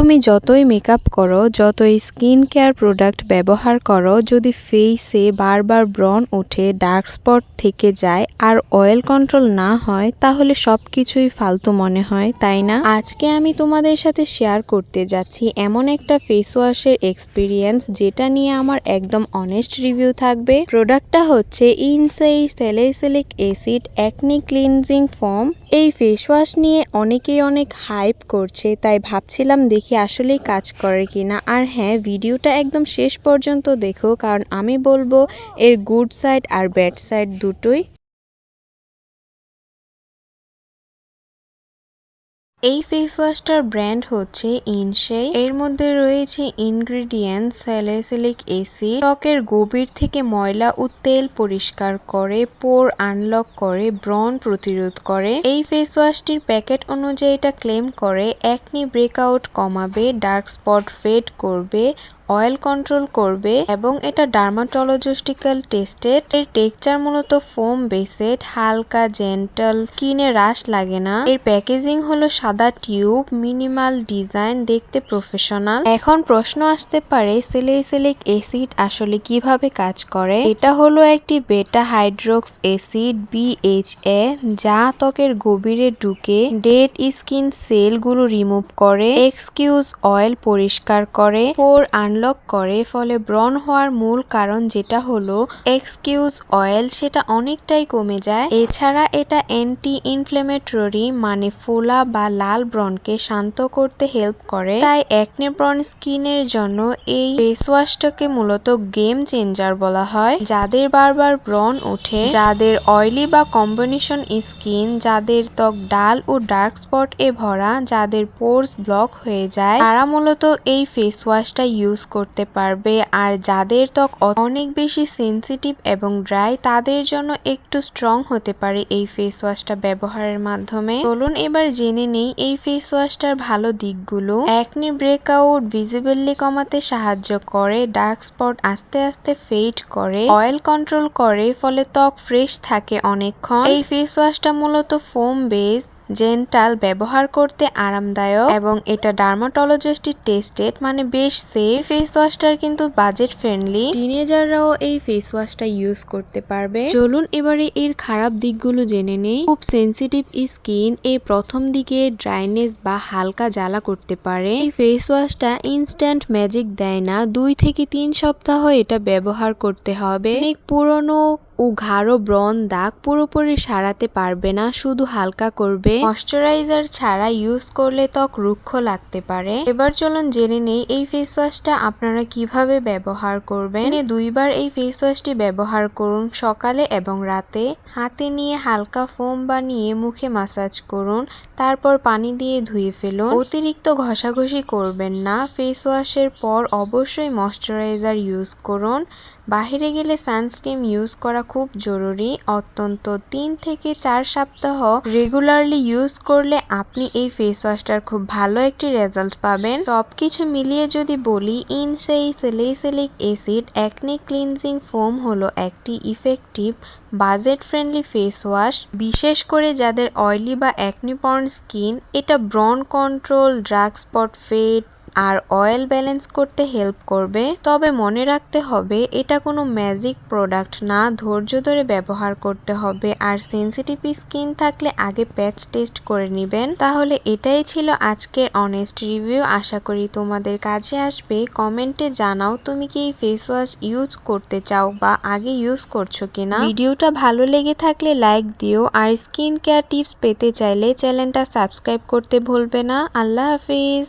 তুমি যতই মেকআপ করো, যতই স্কিন কেয়ার প্রোডাক্ট ব্যবহার করো, যদি ফেসে বারবার ব্রণ ওঠে ডার্ক স্পট থেকে যায়, আর অয়েল কন্ট্রোল না হয়, তাহলে সব কিছুই ফালতু মনে হয়, তাই না? আজকে আমি তোমাদের সাথে শেয়ার করতে যাচ্ছি এমন একটা ফেস ওয়াশের এক্সপিরিয়েন্স যেটা নিয়ে আমার একদম অনেস্ট রিভিউ থাকবে। প্রোডাক্টটা হচ্ছে Insei salicylic acid acne cleansing foam এই ফেস ওয়াশ নিয়ে অনেকেই অনেক হাইপ করছে, তাই ভাবছিলাম দেখি আসলেই কাজ করে কিনা। আর হ্যাঁ ভিডিওটা একদম শেষ পর্যন্ত দেখো, কারণ আমি বলব এর গুড সাইড আর ব্যাড সাইড দুটোই এই ফেস ওয়াশটার ব্র্যান্ড হচ্ছে ইনশে এর মধ্যে রয়েছে ইনগ্রিডিয়েন্ট স্যালিসিলিক এসি ত্বকের গভীর থেকে ময়লা ও তেল পরিষ্কার করে পোর আনলক করে ব্রন প্রতিরোধ করে। এই ফেস ওয়াশটির প্যাকেট অনুযায়ী এটা ক্লেম করে একনি ব্রেকআউট কমাবে ডার্ক স্পট ফেড করবে অয়েল কন্ট্রোল করবে এবং এটা ডার্মাটোলজিস্টিক্যাল টেস্টেড এর। টেক্সচার মূলত ফোম বেসেড হালকা জেন্টাল স্কিনে রাশ লাগে না। এর প্যাকেজিং হলো সাদা টিউব মিনিমাল ডিজাইন দেখতে প্রফেশনাল এখন প্রশ্ন আসতে পারে সিলিসিলিক অ্যাসিড আসলে কীভাবে কাজ করে? এটা হলো একটি বেটা হাইড্রোক্স অ্যাসিড বিএইচএ যা ত্বকের গভীরে ঢুকে ডেড স্কিন সেলগুলো রিমুভ করে এক্সকিউজ অয়েল পরিষ্কার করে ফোর আন আনলক করে, ফলে ব্রণ হওয়ার মূল কারণ যেটা হলো এক্সকিউজ অয়েল সেটা অনেকটাই কমে যায়। এছাড়া এটা অ্যান্টি ইনফ্লেমেটরি মানে ফোলা বা লাল ব্রণকে শান্ত করতে হেল্প করে। তাই একনে ব্রণ স্কিনের জন্য এই ফেস ওয়াশটাকে মূলত গেম চেঞ্জার বলা হয়। যাদের বারবার ব্রণ ওঠে, যাদের অয়েলি বা কম্বিনেশন স্কিন যাদের ত্বক ডাল ও ডার্ক স্পট এ ভরা, যাদের পোর্স ব্লক হয়ে যায়, তারা মূলত এই ফেস ওয়াশটা ইউজ করতে পারবে। আর যাদের ত্বক অনেক বেশি সেন্সিটিভ এবং ড্রাই তাদের জন্য একটু স্ট্রং হতে পারে এই ফেস ওয়াশটা ব্যবহারের মাধ্যমে। চলুন এবার জেনে নেই এই ফেস ওয়াশটার ভালো দিকগুলো। একনি ব্রেকআউট ভিজিবলি কমাতে সাহায্য করে ডার্ক স্পট আস্তে আস্তে ফেড করে অয়েল কন্ট্রোল করে, ফলে ত্বক ফ্রেশ থাকে অনেকক্ষণ। এই ফেস ওয়াশটা মূলত ফোম বেস জেন্টাল ব্যবহার করতে আরামদায়ক এবং এটা ডার্মাটোলজিস্টের টেস্টেড মানে বেশ সেফ ফেস ওয়াশটার কিন্তু বাজেট ফ্রেন্ডলি টিনেজাররাও এই ফেস ওয়াশটা ইউজ করতে পারবে। চলুন এবারে এর খারাপ দিকগুলো জেনে নেই। খুব সেন্সিটিভ স্কিন এ প্রথম দিকে ড্রাইনেস বা হালকা জ্বালা করতে পারে। এই ফেস ওয়াশটা ইনস্ট্যান্ট ম্যাজিক দেয় না। দুই থেকে তিন সপ্তাহ এটা ব্যবহার করতে হবে। অনেক পুরনো ও ঘাড়ো ব্রণ দাগ পুরোপুরি সারাতে পারবে না, শুধু হালকা করবে। ময়শ্চারাইজার ছাড়া ইউজ করলে ত্বক রুক্ষ লাগতে পারে। এবার চলুন জেনে নেই এই ফেস ওয়াশটা আপনারা কীভাবে ব্যবহার করবেন। দুইবার এই ফেস ওয়াশটি ব্যবহার করুন সকালে এবং রাতে। হাতে নিয়ে হালকা ফোম বানিয়ে মুখে মাসাজ করুন, তারপর পানি দিয়ে ধুয়ে ফেলুন। অতিরিক্ত ঘষাঘষি করবেন না ফেস ওয়াশের পর অবশ্যই ময়শ্চারাইজার ইউজ করুন। বাহিরে গেলে সানস্ক্রিন ইউজ করা খুব জরুরি। অত্যন্ত তিন থেকে চার সপ্তাহ রেগুলারলি ইউজ করলে আপনি এই ফেস ওয়াশটার খুব ভালো একটি রেজাল্ট পাবেন। সব কিছু মিলিয়ে যদি বলি Insei salicylic acid acne cleansing foam হলো একটি effective budget friendly face wash বিশেষ করে যাদের অয়েলি বা অ্যাকনিপর্ন স্কিন এটা ব্রন কন্ট্রোল ড্রাগ স্পট ফেড আর অয়েল ব্যালেন্স করতে হেল্প করবে। তবে মনে রাখতে হবে, এটা কোনো ম্যাজিক প্রোডাক্ট না, ধৈর্য ধরে ব্যবহার করতে হবে। আর সেন্সিটিভ স্কিন থাকলে আগে প্যাচ টেস্ট করে নেবেন। তাহলে এটাই ছিল আজকের অনেস্ট রিভিউ আশা করি তোমাদের কাছে আসবে। কমেন্টে জানাও তুমি কি এই ফেস ওয়াশ ইউজ করতে চাও বা আগে ইউজ করছ কিনা। ভিডিওটা ভালো লেগে থাকলে লাইক দিও। আর স্কিন কেয়ার টিপস পেতে চাইলে চ্যানেলটা সাবস্ক্রাইব করতে ভুলবে না। আল্লাহ হাফিজ।